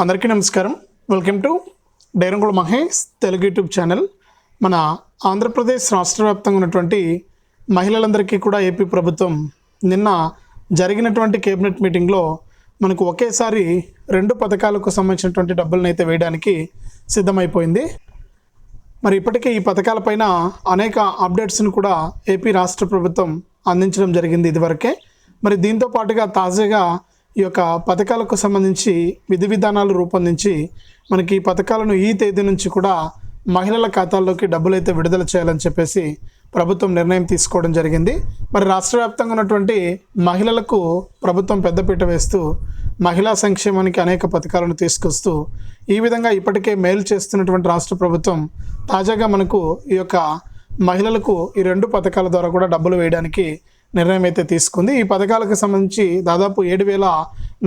అందరికీ నమస్కారం. Welcome to డైరంగుళ మహేష్ తెలుగు యూట్యూబ్ ఛానల్. మన ఆంధ్రప్రదేశ్ రాష్ట్ర వ్యాప్తంగా ఉన్నటువంటి మహిళలందరికీ కూడా ఏపీ ప్రభుత్వం నిన్న జరిగినటువంటి కేబినెట్ మీటింగ్లో మనకు ఒకేసారి రెండు పథకాలకు సంబంధించినటువంటి డబ్బులను అయితే వేయడానికి సిద్ధమైపోయింది. మరి ఇప్పటికే ఈ పథకాలపైన అనేక అప్డేట్స్ను కూడా ఏపీ రాష్ట్ర ప్రభుత్వం అందించడం జరిగింది ఇదివరకే. మరి దీంతో పాటుగా తాజాగా ఈ యొక్క పథకాలకు సంబంధించి విధి విధానాలు రూపొందించి మనకి ఈ పథకాలను ఈ తేదీ నుంచి కూడా మహిళల ఖాతాల్లోకి డబ్బులు అయితే విడుదల చేయాలని చెప్పేసి ప్రభుత్వం నిర్ణయం తీసుకోవడం జరిగింది. మరి రాష్ట్ర వ్యాప్తంగా ఉన్నటువంటి మహిళలకు ప్రభుత్వం పెద్దపీట వేస్తూ మహిళా సంక్షేమానికి అనేక పథకాలను తీసుకొస్తూ ఈ విధంగా ఇప్పటికే మేలు చేస్తున్నటువంటి రాష్ట్ర ప్రభుత్వం తాజాగా మనకు ఈ యొక్క మహిళలకు ఈ రెండు పథకాల ద్వారా కూడా డబ్బులు వేయడానికి నిర్ణయం అయితే తీసుకుంది. ఈ పథకాలకు సంబంధించి దాదాపు ఏడు వేల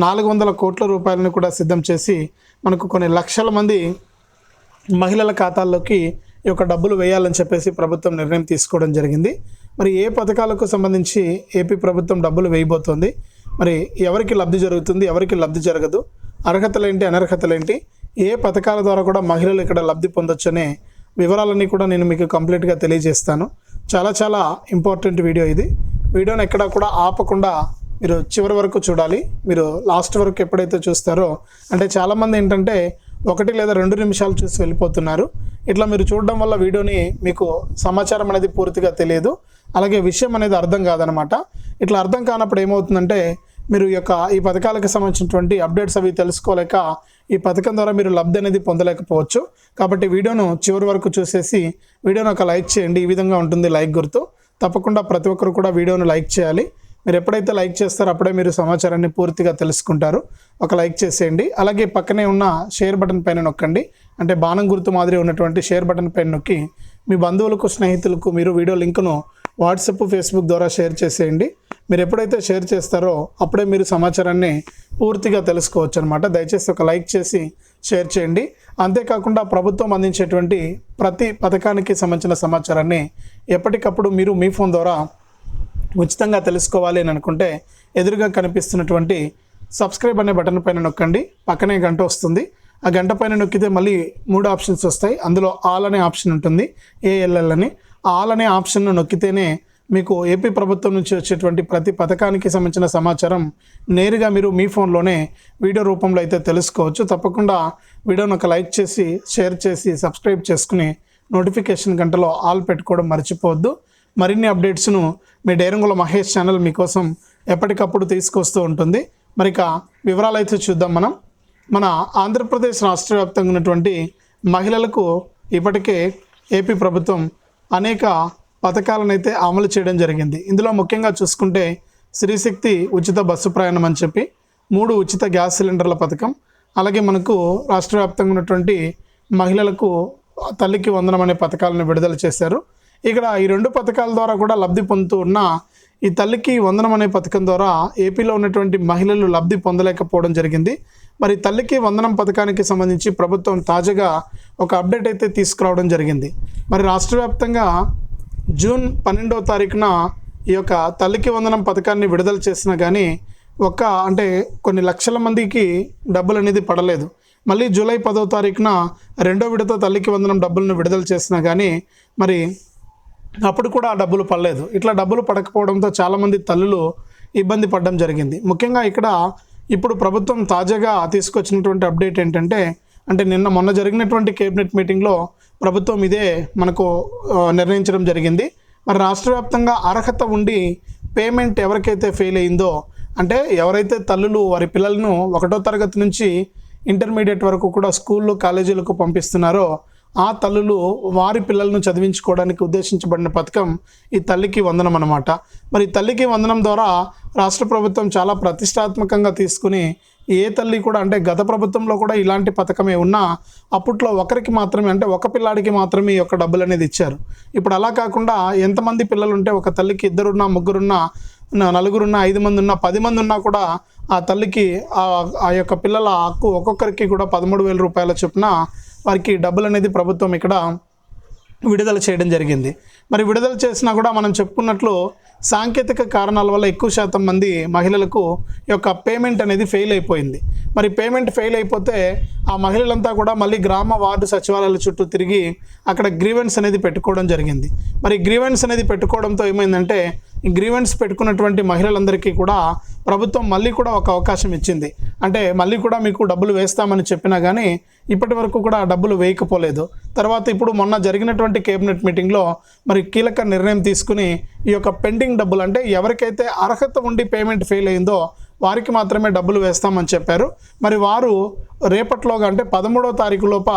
నాలుగు వందల కోట్ల రూపాయలను కూడా సిద్ధం చేసి మనకు కొన్ని లక్షల మంది మహిళల ఖాతాల్లోకి ఈ యొక్క డబ్బులు వేయాలని చెప్పేసి ప్రభుత్వం నిర్ణయం తీసుకోవడం జరిగింది. మరి ఏ పథకాలకు సంబంధించి ఏపీ ప్రభుత్వం డబ్బులు వేయబోతోంది? మరి ఎవరికి లబ్ధి జరుగుతుంది? ఎవరికి లబ్ధి జరగదు? అర్హతలేంటి? అనర్హతలేంటి? ఏ పథకాల ద్వారా కూడా మహిళలు ఇక్కడ లబ్ధి పొందొచ్చనే వివరాలన్నీ కూడా నేను మీకు కంప్లీట్గా తెలియజేస్తాను. చాలా చాలా ఇంపార్టెంట్ వీడియో ఇది. వీడియోని ఎక్కడ కూడా ఆపకుండా మీరు చివరి వరకు చూడాలి. మీరు లాస్ట్ వరకు ఎప్పుడైతే చూస్తారో అంటే చాలామంది ఏంటంటే ఒకటి లేదా రెండు నిమిషాలు చూసి వెళ్ళిపోతున్నారు. ఇట్లా మీరు చూడడం వల్ల వీడియోని మీకు సమాచారం అనేది పూర్తిగా తెలియదు. అలాగే విషయం అనేది అర్థం కాదనమాట. ఇట్లా అర్థం కానప్పుడు ఏమవుతుందంటే మీరు ఈ యొక్క ఈ పథకాలకు సంబంధించినటువంటి అప్డేట్స్ అవి తెలుసుకోలేక ఈ పథకం ద్వారా మీరు లబ్ధి అనేది పొందలేకపోవచ్చు. కాబట్టి వీడియోను చివరి వరకు చూసేసి వీడియోను ఒక లైక్ చేయండి. ఈ విధంగా ఉంటుంది లైక్ గుర్తు. తప్పకుండా ప్రతి ఒక్కరు కూడా వీడియోను లైక్ చేయాలి. మీరు ఎప్పుడైతే లైక్ చేస్తారో అప్పుడే మీరు సమాచారాన్ని పూర్తిగా తెలుసుకుంటారు. ఒక లైక్ చేసేయండి. అలాగే పక్కనే ఉన్న షేర్ బటన్ పైన నొక్కండి. అంటే బాణం గుర్తు మాదిరి ఉన్నటువంటి షేర్ బటన్ పైన నొక్కి మీ బంధువులకు స్నేహితులకు మీరు వీడియో లింక్ను వాట్సాప్ ఫేస్బుక్ ద్వారా షేర్ చేసేయండి. మీరు ఎప్పుడైతే షేర్ చేస్తారో అప్పుడే మీరు సమాచారాన్ని పూర్తిగా తెలుసుకోవచ్చు అనమాట దయచేసి ఒక లైక్ చేసి షేర్ చేయండి. అంతేకాకుండా ప్రభుత్వం అందించేటువంటి ప్రతి పథకానికి సంబంధించిన సమాచారాన్ని ఎప్పటికప్పుడు మీరు మీ ఫోన్ ద్వారా ఉచితంగా తెలుసుకోవాలి అని అనుకుంటే ఎదురుగా కనిపిస్తున్నటువంటి సబ్స్క్రైబ్ అనే బటన్ పైన నొక్కండి. పక్కనే గంట వస్తుంది. ఆ గంట పైన నొక్కితే మళ్ళీ మూడు ఆప్షన్స్ వస్తాయి. అందులో ఆల్ అనే ఆప్షన్ ఉంటుంది. ఏఎల్ఎల్ అని. ఆల్ అనే ఆప్షన్ను నొక్కితేనే మీకు ఏపీ ప్రభుత్వం నుంచి వచ్చేటువంటి ప్రతి పథకానికి సంబంధించిన సమాచారం నేరుగా మీరు మీ ఫోన్లోనే వీడియో రూపంలో అయితే తెలుసుకోవచ్చు. తప్పకుండా వీడియోను ఒక లైక్ చేసి షేర్ చేసి సబ్స్క్రైబ్ చేసుకుని నోటిఫికేషన్ గంటలో ఆల్ పెట్టుకోవడం మర్చిపోవద్దు. మరిన్ని అప్డేట్స్ను మీ డైరంగుల మహేష్ ఛానల్ మీకోసం ఎప్పటికప్పుడు తీసుకొస్తూ ఉంటుంది. మరి ఇక వివరాలు అయితే చూద్దాం మనం. మన ఆంధ్రప్రదేశ్ రాష్ట్ర వ్యాప్తంగా ఉన్నటువంటి మహిళలకు ఇప్పటికే ఏపీ ప్రభుత్వం అనేక పథకాలను అయితే అమలు చేయడం జరిగింది. ఇందులో ముఖ్యంగా చూసుకుంటే శ్రీశక్తి ఉచిత బస్సు ప్రయాణం అని చెప్పి మూడు ఉచిత గ్యాస్ సిలిండర్ల పథకం అలాగే మనకు రాష్ట్ర వ్యాప్తంగా ఉన్నటువంటి మహిళలకు తల్లికి వందనం అనే పథకాలను విడుదల చేశారు. ఇక్కడ ఈ రెండు పథకాల ద్వారా కూడా లబ్ధి పొందుతూ ఉన్న ఈ తల్లికి వందనం అనే పథకం ద్వారా ఏపీలో ఉన్నటువంటి మహిళలు లబ్ధి పొందలేకపోవడం జరిగింది. మరి తల్లికి వందనం పథకానికి సంబంధించి ప్రభుత్వం తాజాగా ఒక అప్డేట్ అయితే తీసుకురావడం జరిగింది. మరి రాష్ట్ర వ్యాప్తంగా జూన్ పన్నెండవ తారీఖున ఈ యొక్క తల్లికి వందనం పథకాన్ని విడుదల చేసినా కానీ ఒక్క అంటే కొన్ని లక్షల మందికి డబ్బులు అనేది పడలేదు. మళ్ళీ జూలై పదవ తారీఖున రెండో విడత తల్లికి వందనం డబ్బులను విడుదల చేసినా కానీ మరి అప్పుడు కూడా ఆ డబ్బులు పడలేదు. ఇట్లా డబ్బులు పడకపోవడంతో చాలామంది తల్లులు ఇబ్బంది పడడం జరిగింది. ముఖ్యంగా ఇక్కడ ఇప్పుడు ప్రభుత్వం తాజాగా తీసుకొచ్చినటువంటి అప్డేట్ ఏంటంటే అంటే నిన్న మొన్న జరిగినటువంటి కేబినెట్ మీటింగ్లో ప్రభుత్వం ఇదే మనకు నిర్ణయించడం జరిగింది. మరి రాష్ట్ర వ్యాప్తంగా అర్హత ఉండి పేమెంట్ ఎవరికైతే ఫెయిల్ అయిందో అంటే ఎవరైతే తల్లులు వారి పిల్లలను ఒకటో తరగతి నుంచి ఇంటర్మీడియట్ వరకు కూడా స్కూళ్ళు కాలేజీలకు పంపిస్తున్నారో ఆ తల్లులు వారి పిల్లలను చదివించుకోవడానికి ఉద్దేశించబడిన పథకం ఈ తల్లికి వందనం అన్నమాట. మరి తల్లికి వందనం ద్వారా రాష్ట్ర ప్రభుత్వం చాలా ప్రతిష్టాత్మకంగా తీసుకుని ఏ తల్లి కూడా అంటే గత ప్రభుత్వంలో కూడా ఇలాంటి పథకమే ఉన్నా అప్పట్లో ఒకరికి మాత్రమే అంటే ఒక పిల్లాడికి మాత్రమే ఈ యొక్క డబ్బులు అనేది ఇచ్చారు. ఇప్పుడు అలా కాకుండా ఎంతమంది పిల్లలు ఉంటే ఒక తల్లికి ఇద్దరున్నా ముగ్గురున్నా న- నలుగురున్నా ఐదు మంది ఉన్నా పది మంది ఉన్నా కూడా ఆ తల్లికి ఆ ఆ యొక్క పిల్లల హక్కు ఒక్కొక్కరికి కూడా పదమూడు వేల రూపాయల చొప్పున వారికి డబ్బులు అనేది ప్రభుత్వం ఇక్కడ విడుదల చేయడం జరిగింది. మరి విడుదల చేసినా కూడా మనం చెప్పుకున్నట్లు సాంకేతిక కారణాల వల్ల ఎక్కువ శాతం మంది మహిళలకు యొక్క పేమెంట్ అనేది ఫెయిల్ అయిపోయింది. మరి పేమెంట్ ఫెయిల్ అయిపోతే ఆ మహిళలంతా కూడా మళ్ళీ గ్రామ వార్డు సచివాలయాల చుట్టూ తిరిగి అక్కడ గ్రీవెన్స్ అనేది పెట్టుకోవడం జరిగింది. మరి గ్రీవెన్స్ అనేది పెట్టుకోవడంతో ఏమైందంటే గ్రీవెన్స్ పెట్టుకున్నటువంటి మహిళలందరికీ కూడా ప్రభుత్వం మళ్ళీ కూడా ఒక అవకాశం ఇచ్చింది. అంటే మళ్ళీ కూడా మీకు డబ్బులు వేస్తామని చెప్పినా కానీ ఇప్పటి వరకు కూడా ఆ డబ్బులు వేయకపోలేదు. తర్వాత ఇప్పుడు మొన్న జరిగినటువంటి కేబినెట్ మీటింగ్లో మరి కీలక నిర్ణయం తీసుకుని ఈ యొక్క పెండింగ్ డబ్బులు అంటే ఎవరికైతే అర్హత ఉండి పేమెంట్ ఫెయిల్ అయిందో వారికి మాత్రమే డబ్బులు వేస్తామని చెప్పారు. మరి వారు రేపట్లోగా అంటే పదమూడో తారీఖు లోప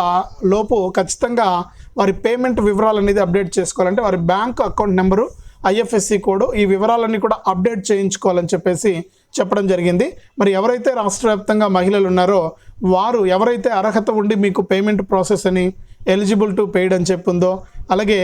లోపు ఖచ్చితంగా వారి పేమెంట్ వివరాలు అనేది అప్డేట్ చేసుకోవాలంటే వారి bank account number IFSC code ఈ వివరాలన్నీ కూడా అప్డేట్ చేయించుకోవాలని చెప్పేసి చెప్పడం జరిగింది. మరి ఎవరైతే రాష్ట్ర వ్యాప్తంగా మహిళలు ఉన్నారో వారు ఎవరైతే అర్హత ఉండి మీకు పేమెంట్ ప్రాసెస్ అని ఎలిజిబుల్ టు పెయిడ్ అని చెప్పిందో అలాగే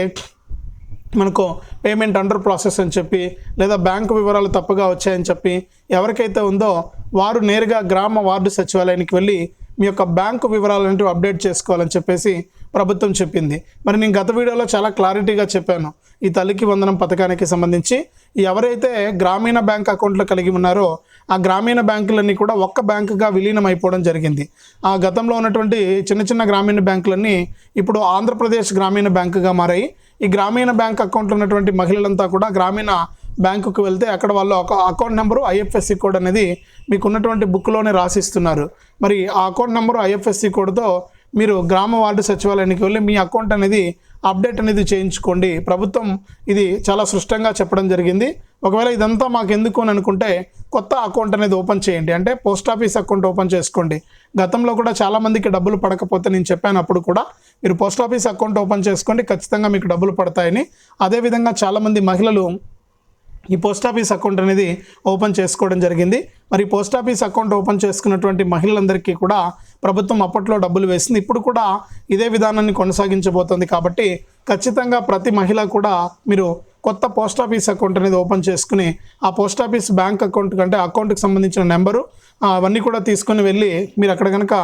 మనకు పేమెంట్ అండర్ ప్రాసెస్ అని చెప్పి లేదా బ్యాంకు వివరాలు తప్పుగా వచ్చాయని చెప్పి ఎవరికైతే ఉందో వారు నేరుగా గ్రామ వార్డు సచివాలయానికి వెళ్ళి మీ యొక్క బ్యాంకు వివరాలంటూ అప్డేట్ చేసుకోవాలని చెప్పేసి ప్రభుత్వం చెప్పింది. మరి నేను గత వీడియోలో చాలా క్లారిటీగా చెప్పాను. ఈ తల్లికి వందనం పథకానికి సంబంధించి ఎవరైతే గ్రామీణ బ్యాంక్ అకౌంట్లు కలిగి ఉన్నారో ఆ గ్రామీణ బ్యాంకులన్నీ కూడా ఒక్క బ్యాంకుగా విలీనం అయిపోవడం జరిగింది. ఆ గతంలో ఉన్నటువంటి చిన్న చిన్న గ్రామీణ బ్యాంకులన్నీ ఇప్పుడు ఆంధ్రప్రదేశ్ గ్రామీణ బ్యాంకుగా మారాయి. ఈ గ్రామీణ బ్యాంక్ అకౌంట్లో ఉన్నటువంటి మహిళలంతా కూడా గ్రామీణ బ్యాంకుకు వెళ్తే అక్కడ వాళ్ళు ఒక అకౌంట్ నెంబరు ఐఎఫ్ఎస్సి కోడ్ అనేది మీకు ఉన్నటువంటి బుక్లోనే రాసిస్తున్నారు. మరి ఆ అకౌంట్ నెంబరు ఐఎఫ్ఎస్సి కోడ్తో మీరు గ్రామ వార్డు సచివాలయానికి వెళ్ళి మీ అకౌంట్ అనేది అప్డేట్ అనేది చేయించుకోండి. ప్రభుత్వం ఇది చాలా స్పష్టంగా చెప్పడం జరిగింది. ఒకవేళ ఇదంతా మాకు ఎందుకు అని అనుకుంటే కొత్త అకౌంట్ అనేది ఓపెన్ చేయండి. అంటే పోస్ట్ ఆఫీస్ అకౌంట్ ఓపెన్ చేసుకోండి. గతంలో కూడా చాలామందికి డబ్బులు పడకపోతే నేను చెప్పాను అప్పుడు కూడా మీరు పోస్ట్ ఆఫీస్ అకౌంట్ ఓపెన్ చేసుకోండి. ఖచ్చితంగా మీకు డబ్బులు పడతాయని. అదేవిధంగా చాలామంది మహిళలు ఈ పోస్ట్ ఆఫీస్ అకౌంట్ అనేది ఓపెన్ చేసుకోవడం జరిగింది. మరి పోస్ట్ ఆఫీస్ అకౌంట్ ఓపెన్ చేసుకున్నటువంటి మహిళలందరికీ కూడా ప్రభుత్వం అప్పట్లో డబ్బులు వేసింది. ఇప్పుడు కూడా ఇదే విధానాన్ని కొనసాగించబోతోంది కాబట్టి ఖచ్చితంగా ప్రతి మహిళ కూడా మీరు కొత్త పోస్ట్ ఆఫీస్ అకౌంట్ అనేది ఓపెన్ చేసుకుని ఆ పోస్ట్ ఆఫీస్ బ్యాంక్ అకౌంట్ కంటే అకౌంట్కి సంబంధించిన నెంబరు అవన్నీ కూడా తీసుకొని వెళ్ళి మీరు అక్కడ కనుక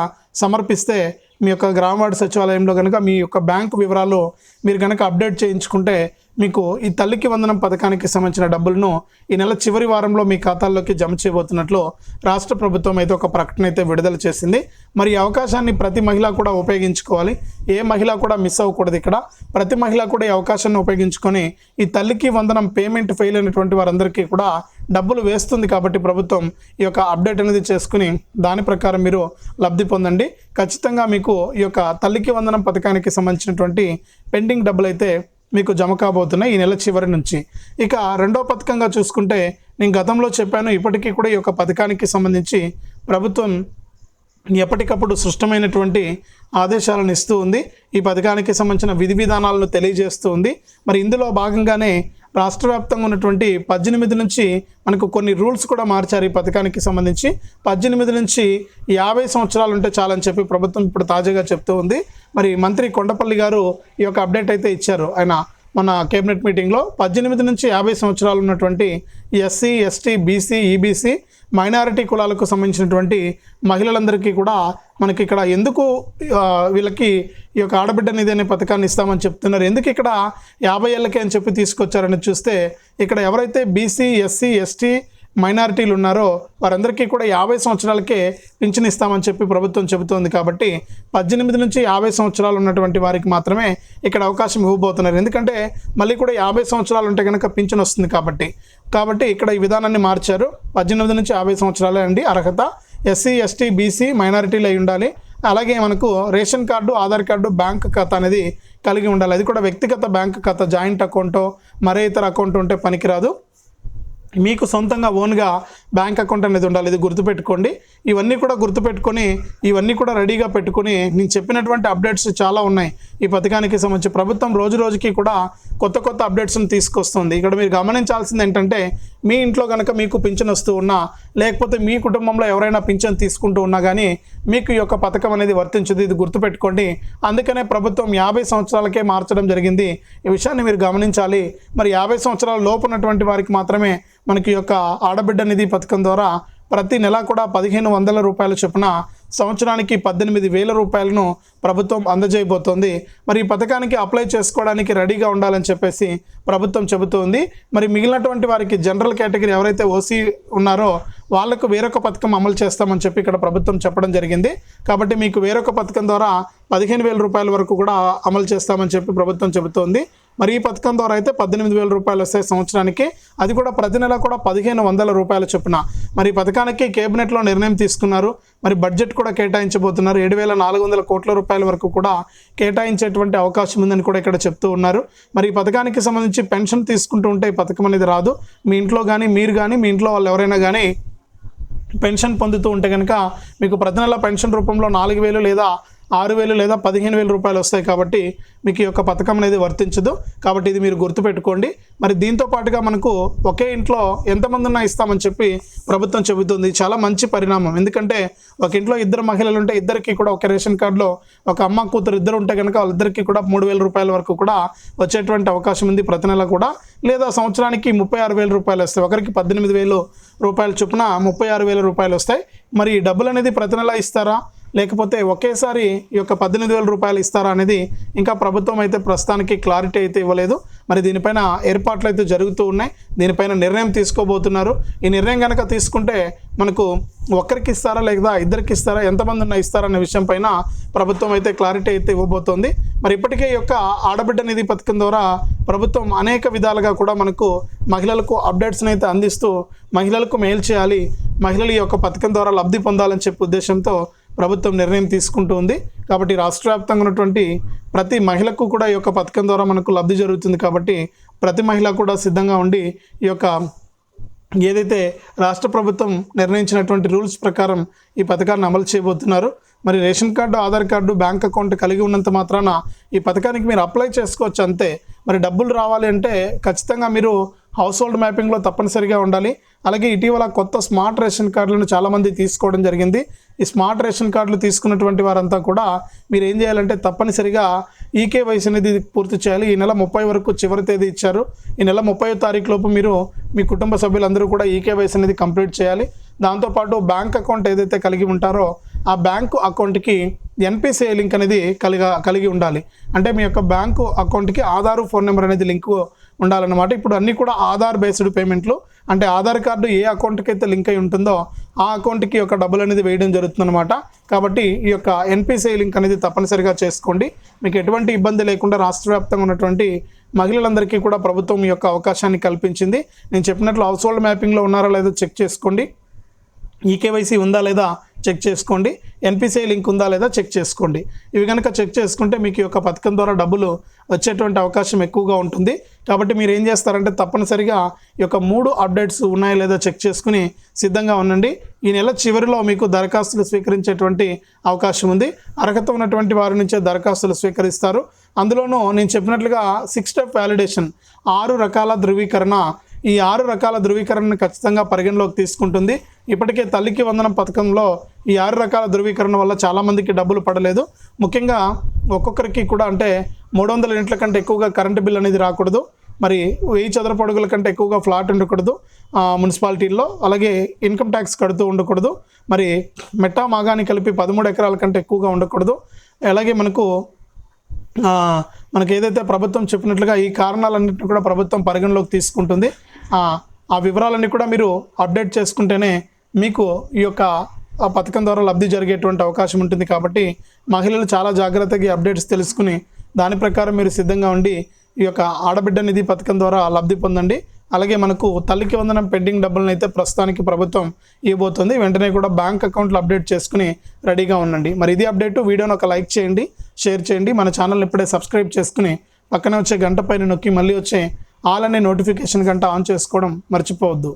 సమర్పిస్తే మీ యొక్క గ్రామ సచివాలయంలో కనుక మీ యొక్క బ్యాంకు వివరాలు మీరు కనుక అప్డేట్ చేయించుకుంటే మీకు ఈ తల్లికి వందనం పథకానికి సంబంధించిన డబ్బులను ఈ నెల చివరి వారంలో మీ ఖాతాల్లోకి జమ చేయబోతున్నట్లు రాష్ట్ర ప్రభుత్వం అయితే ఒక ప్రకటన అయితే విడుదల చేసింది. మరి ఈ అవకాశాన్ని ప్రతి మహిళ కూడా ఉపయోగించుకోవాలి. ఏ మహిళ కూడా మిస్ అవ్వకూడదు ఇక్కడ. ప్రతి మహిళ కూడా ఈ అవకాశాన్ని ఉపయోగించుకొని ఈ తల్లికి వందనం పేమెంట్ ఫెయిల్ అయినటువంటి వారందరికీ కూడా డబ్బులు వేస్తుంది కాబట్టి ప్రభుత్వం ఈ యొక్క అప్డేట్ అనేది చేసుకుని దాని ప్రకారం మీరు లబ్ధి పొందండి. ఖచ్చితంగా మీకు ఈ యొక్క తల్లికి వందనం పథకానికి సంబంధించినటువంటి పెండింగ్ డబ్బులు అయితే మీకు జమ కాబోతున్నాయి ఈ నెల చివరి నుంచి. ఇక రెండో పథకంగా చూసుకుంటే నేను గతంలో చెప్పాను ఇప్పటికీ కూడా ఈ యొక్క పథకానికి సంబంధించి ప్రభుత్వం ఎప్పటికప్పుడు సృష్టమైనటువంటి ఆదేశాలను ఇస్తూ ఉంది. ఈ పథకానికి సంబంధించిన విధి విధానాలను తెలియజేస్తూ ఉంది. మరి ఇందులో భాగంగానే రాష్ట్ర వ్యాప్తంగా ఉన్నటువంటి పద్దెనిమిది నుంచి మనకు కొన్ని రూల్స్ కూడా మార్చారు ఈ పథకానికి సంబంధించి. పద్దెనిమిది నుంచి యాభై సంవత్సరాలు ఉంటే చాలని చెప్పి ప్రభుత్వం ఇప్పుడు తాజాగా చెప్తూ ఉంది. మరి మంత్రి కొండపల్లి గారు ఈ యొక్క అప్డేట్ అయితే ఇచ్చారు. ఆయన మన కేబినెట్ మీటింగ్లో పద్దెనిమిది నుంచి యాభై సంవత్సరాలు ఉన్నటువంటి SC ST BC EBC minority కులాలకు సంబంధించినటువంటి మహిళలందరికీ కూడా మనకి ఇక్కడ ఎందుకు వీళ్ళకి ఈ యొక్క ఆడబిడ్డ నిధి అనే పథకాన్ని ఇస్తామని చెప్తున్నారు. ఎందుకు ఇక్కడ యాభై ఏళ్ళకే అని చెప్పి తీసుకొచ్చారని చూస్తే ఇక్కడ ఎవరైతే బీసీ ఎస్సీ ఎస్టీ మైనారిటీలు ఉన్నారో వారందరికీ కూడా యాభై సంవత్సరాలకే పింఛన్ ఇస్తామని చెప్పి ప్రభుత్వం చెబుతోంది కాబట్టి పద్దెనిమిది నుంచి యాభై సంవత్సరాలు ఉన్నటువంటి వారికి మాత్రమే ఇక్కడ అవకాశం ఇవ్వబోతున్నారు. ఎందుకంటే మళ్ళీ కూడా యాభై సంవత్సరాలు ఉంటే కనుక పింఛన్ వస్తుంది కాబట్టి. కాబట్టి ఇక్కడ ఈ విధానాన్ని మార్చారు. పద్దెనిమిది నుంచి యాభై సంవత్సరాలే అండి అర్హత. ఎస్సీ ఎస్టీ బీసీ మైనారిటీలు అయి ఉండాలి. అలాగే మనకు ration card Aadhaar card bank ఖాతా అనేది కలిగి ఉండాలి. అది కూడా వ్యక్తిగత బ్యాంక్ ఖాతా జాయింట్ అకౌంటో మరే ఇతర అకౌంట్ ఉంటే పనికిరాదు. మీకు సొంతంగా ఓన్గా బ్యాంక్ అకౌంట్ అనేది ఉండాలి ఇది గుర్తుపెట్టుకోండి. ఇవన్నీ కూడా గుర్తుపెట్టుకొని ఇవన్నీ కూడా రెడీగా పెట్టుకొని నేను చెప్పినటువంటి అప్డేట్స్ చాలా ఉన్నాయి. ఈ పథకానికి సంబంధించి ప్రభుత్వం రోజు రోజుకి కూడా కొత్త కొత్త అప్డేట్స్ని తీసుకొస్తుంది. ఇక్కడ మీరు గమనించాల్సింది ఏంటంటే మీ ఇంట్లో కనుక మీకు పింఛన్ వస్తూ ఉన్నా లేకపోతే మీ కుటుంబంలో ఎవరైనా పింఛన్ తీసుకుంటూ ఉన్నా కానీ మీకు ఈ యొక్క పథకం అనేది వర్తించదు ఇది గుర్తుపెట్టుకోండి. అందుకనే ప్రభుత్వం యాభై సంవత్సరాలకే మార్చడం జరిగింది. ఈ విషయాన్ని మీరు గమనించాలి. మరి యాభై సంవత్సరాల లోపు ఉన్నటువంటి వారికి మాత్రమే మనకి యొక్క ఆడబిడ్డ నిధి పథకం ద్వారా ప్రతి నెల కూడా పదిహేను వందల రూపాయల చొప్పున సంవత్సరానికి పద్దెనిమిది వేల రూపాయలను ప్రభుత్వం అందజేయబోతోంది. మరి ఈ పథకానికి అప్లై చేసుకోవడానికి రెడీగా ఉండాలని చెప్పేసి ప్రభుత్వం చెబుతోంది. మరి మిగిలినటువంటి వారికి జనరల్ కేటగిరీ ఎవరైతే ఓసీ ఉన్నారో వాళ్ళకు వేరొక పథకం అమలు చేస్తామని చెప్పి ఇక్కడ ప్రభుత్వం చెప్పడం జరిగింది. కాబట్టి మీకు వేరొక పథకం ద్వారా పదిహేను వేల రూపాయల వరకు కూడా అమలు చేస్తామని చెప్పి ప్రభుత్వం చెబుతోంది. మరి ఈ పథకం ద్వారా అయితే పద్దెనిమిది వేల రూపాయలు వస్తాయి సంవత్సరానికి. అది కూడా ప్రతి నెల కూడా పదిహేను వందల రూపాయల చొప్పున. మరి ఈ పథకానికి కేబినెట్లో నిర్ణయం తీసుకున్నారు. మరి బడ్జెట్ కూడా కేటాయించబోతున్నారు. ఏడు వేల నాలుగు వందల కోట్ల రూపాయల వరకు కూడా కేటాయించేటువంటి అవకాశం ఉందని కూడా ఇక్కడ చెప్తూ ఉన్నారు. మరి ఈ పథకానికి సంబంధించి పెన్షన్ తీసుకుంటూ ఉంటే ఈ పథకం అనేది రాదు. మీ ఇంట్లో కానీ మీరు కానీ మీ ఇంట్లో వాళ్ళు ఎవరైనా కానీ పెన్షన్ పొందుతూ ఉంటే కనుక మీకు ప్రతి నెల పెన్షన్ రూపంలో నాలుగు వేలు లేదా ఆరు వేలు లేదా పదిహేను వేల రూపాయలు వస్తాయి కాబట్టి మీకు ఈ యొక్క పథకం అనేది వర్తించదు. కాబట్టి ఇది మీరు గుర్తుపెట్టుకోండి. మరి దీంతో పాటుగా మనకు ఒకే ఇంట్లో ఎంతమంది ఉన్నా ఇస్తామని చెప్పి ప్రభుత్వం చెబుతుంది. చాలా మంచి పరిణామం. ఎందుకంటే ఒక ఇంట్లో ఇద్దరు మహిళలు ఉంటే ఇద్దరికి కూడా ఒక రేషన్ కార్డులో ఒక అమ్మ కూతురు ఇద్దరు ఉంటే కనుక వాళ్ళిద్దరికి కూడా మూడు వేల రూపాయల వరకు కూడా వచ్చేటువంటి అవకాశం ఉంది ప్రతి నెల కూడా. లేదా సంవత్సరానికి ముప్పై ఆరు వేల రూపాయలు వస్తాయి. ఒకరికి పద్దెనిమిది వేలు రూపాయల చొప్పున ముప్పై ఆరు వేల రూపాయలు వస్తాయి. మరి ఈ డబ్బులు అనేది ప్రతి నెల ఇస్తారా? లేకపోతే ఒకేసారి ఈ యొక్క పద్దెనిమిది వేల రూపాయలు ఇస్తారా అనేది ఇంకా ప్రభుత్వం అయితే ప్రస్తుతానికి క్లారిటీ అయితే ఇవ్వలేదు. మరి దీనిపైన ఏర్పాట్లు అయితే జరుగుతూ ఉన్నాయి. దీనిపైన నిర్ణయం తీసుకోబోతున్నారు. ఈ నిర్ణయం కనుక తీసుకుంటే మనకు ఒక్కరికి ఇస్తారా లేదా ఇద్దరికి ఇస్తారా ఎంతమంది ఉన్నా ఇస్తారా అనే విషయం పైన ప్రభుత్వం అయితే క్లారిటీ అయితే ఇవ్వబోతోంది. మరి ఇప్పటికే ఈ యొక్క ఆడబిడ్డ నిధి పథకం ద్వారా ప్రభుత్వం అనేక విధాలుగా కూడా మనకు మహిళలకు అప్డేట్స్ని అయితే అందిస్తూ మహిళలకు మేలు చేయాలి మహిళలు ఈ యొక్క పథకం ద్వారా లబ్ధి పొందాలని చెప్పే ఉద్దేశంతో ప్రభుత్వం నిర్ణయం తీసుకుంటూ ఉంది. కాబట్టి రాష్ట్ర వ్యాప్తంగా ఉన్నటువంటి ప్రతి మహిళకు కూడా ఈ యొక్క పథకం ద్వారా మనకు లబ్ధి జరుగుతుంది. కాబట్టి ప్రతి మహిళ కూడా సిద్ధంగా ఉండి ఈ యొక్క ఏదైతే రాష్ట్ర ప్రభుత్వం నిర్ణయించినటువంటి రూల్స్ ప్రకారం ఈ పథకాన్ని అమలు చేయబోతున్నారు. మరి ration card Aadhaar card bank account కలిగి ఉన్నంత మాత్రాన ఈ పథకానికి మీరు అప్లై చేసుకోవచ్చు అంతే. మరి డబ్బులు రావాలి అంటే ఖచ్చితంగా మీరు హౌస్ హోల్డ్ మ్యాపింగ్లో తప్పనిసరిగా ఉండాలి. అలాగే ఇటీవల కొత్త స్మార్ట్ రేషన్ కార్డులను చాలామంది తీసుకోవడం జరిగింది. ఈ స్మార్ట్ రేషన్ కార్డులు తీసుకున్నటువంటి వారంతా కూడా మీరు ఏం చేయాలంటే తప్పనిసరిగా ఈకేవైసీ అనేది పూర్తి చేయాలి. ఈ నెల ముప్పై వరకు చివరి తేదీ ఇచ్చారు. ఈ నెల ముప్పై తారీఖు లోపు మీరు మీ కుటుంబ సభ్యులందరూ కూడా ఈకేవైసీ అనేది కంప్లీట్ చేయాలి. దాంతోపాటు బ్యాంక్ అకౌంట్ ఏదైతే కలిగి ఉంటారో ఆ బ్యాంకు అకౌంట్కి ఎన్పిసిఐ లింక్ అనేది కలిగా కలిగి ఉండాలి. అంటే మీ యొక్క బ్యాంకు అకౌంట్కి ఆధారు ఫోన్ నెంబర్ అనేది లింక్ ఉండాలన్నమాట. ఇప్పుడు అన్నీ కూడా ఆధార్ బేస్డ్ పేమెంట్లు. అంటే ఆధార్ కార్డు ఏ అకౌంట్కి అయితే లింక్ అయి ఉంటుందో ఆ అకౌంట్కి యొక్క డబ్బులు అనేది వేయడం జరుగుతుందన్నమాట. కాబట్టి ఈ యొక్క ఎన్పిసిఐ లింక్ అనేది తప్పనిసరిగా చేసుకోండి. మీకు ఎటువంటి ఇబ్బంది లేకుండా రాష్ట్ర వ్యాప్తంగా ఉన్నటువంటి మహిళలందరికీ కూడా ప్రభుత్వం ఈ యొక్క అవకాశాన్ని కల్పించింది. నేను చెప్పినట్లు హౌస్ హోల్డ్ మ్యాపింగ్లో ఉన్నారా లేదో చెక్ చేసుకోండి. ఈకేవైసీ ఉందా లేదా చెక్ చేసుకోండి. ఎన్పిసిఐ లింక్ ఉందా లేదా చెక్ చేసుకోండి. ఇవి కనుక చెక్ చేసుకుంటే మీకు ఈ యొక్క పథకం ద్వారా డబ్బులు వచ్చేటువంటి అవకాశం ఎక్కువగా ఉంటుంది. కాబట్టి మీరు ఏం చేస్తారంటే తప్పనిసరిగా ఈ యొక్క మూడు అప్డేట్స్ ఉన్నాయా లేదా చెక్ చేసుకుని సిద్ధంగా ఉండండి. ఈ నెల చివరిలో మీకు దరఖాస్తులు స్వీకరించేటువంటి అవకాశం ఉంది. అర్హత ఉన్నటువంటి వారి నుంచే దరఖాస్తులు స్వీకరిస్తారు. అందులోనూ నేను చెప్పినట్లుగా సిక్స్ స్టెప్ వ్యాలిడేషన్ ఆరు రకాల ధృవీకరణ ఈ ఆరు రకాల ధృవీకరణను ఖచ్చితంగా పరిగణలోకి తీసుకుంటుంది. ఇప్పటికే తల్లికి వందనం పథకంలో ఈ ఆరు రకాల ధృవీకరణ వల్ల చాలామందికి డబ్బులు పడలేదు. ముఖ్యంగా ఒక్కొక్కరికి కూడా అంటే మూడు వందల యూనిట్ల కంటే ఎక్కువగా కరెంటు బిల్ అనేది రాకూడదు. మరి వెయ్యి చదరపు అడుగుల కంటే ఎక్కువగా ఫ్లాట్ ఉండకూడదు. మున్సిపాలిటీల్లో అలాగే ఇన్కమ్ ట్యాక్స్ కడుతూ ఉండకూడదు. మరి మెట్టా మాగాని కలిపి పదమూడు ఎకరాల కంటే ఎక్కువగా ఉండకూడదు. అలాగే మనకు మనకి ఏదైతే ప్రభుత్వం చెప్పినట్లుగా ఈ కారణాలన్నింటినీ కూడా ప్రభుత్వం పరిగణలోకి తీసుకుంటుంది. ఆ, వివరాలన్నీ కూడా మీరు అప్డేట్ చేసుకుంటేనే మీకు ఈ యొక్క ఆ పథకం ద్వారా లబ్ధి జరిగేటువంటి అవకాశం ఉంటుంది కాబట్టి మహిళలు చాలా జాగ్రత్తగా అప్డేట్స్ తెలుసుకుని దాని ప్రకారం మీరు సిద్ధంగా ఉండి ఈ యొక్క ఆడబిడ్డ నిధి పథకం ద్వారా లబ్ధి పొందండి. అలాగే మనకు తల్లికి వందనం పెండింగ్ డబ్బులను అయితే ప్రస్తుతానికి ప్రభుత్వం ఇవ్వబోతుంది. వెంటనే కూడా బ్యాంక్ అకౌంట్లు అప్డేట్ చేసుకుని రెడీగా ఉండండి. మరి ఇది అప్డేట్ వీడియోని ఒక లైక్ చేయండి షేర్ చేయండి. మన ఛానల్ ఇప్పుడే సబ్స్క్రైబ్ చేసుకుని పక్కనే వచ్చే గంట పైన నొక్కి మళ్ళీ వచ్చే ఆల్ అనే నోటిఫికేషన్ గంట ఆన్ చేసుకోవడం మర్చిపోవద్దు.